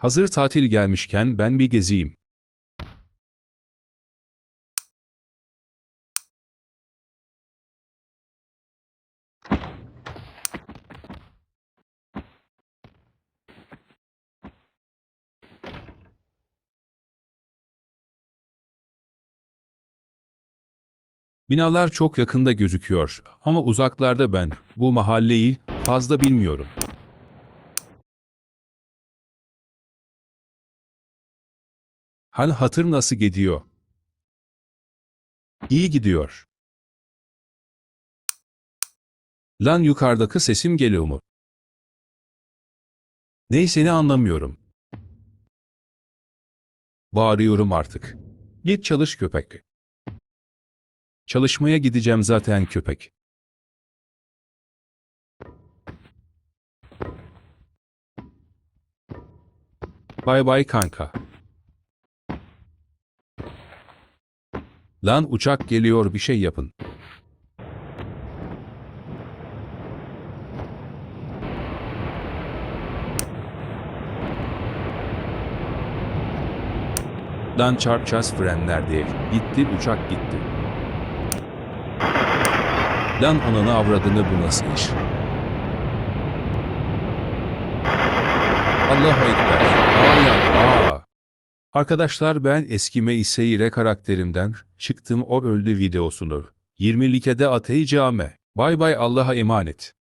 Hazır tatil gelmişken ben bir gezeyim. Binalar çok yakında gözüküyor ama uzaklarda ben bu mahalleyi fazla bilmiyorum. Hal hatır nasıl gidiyor? İyi gidiyor. Lan yukarıdaki sesim geliyor mu? Neyseni anlamıyorum. Bağırıyorum artık. Git çalış köpek. Çalışmaya gideceğim zaten köpek. Bay bay kanka. Lan uçak geliyor bir şey yapın. Lan çarpacağız frenler değil. Gitti uçak gitti. Lan ananı avradını bu nasıl iş? Allahu Ekber. Aa ya, aa. Arkadaşlar ben eski Meiseyre karakterimden çıktım o öldü videosunu. 20'likede ateycame. Bay bay Allah'a emanet.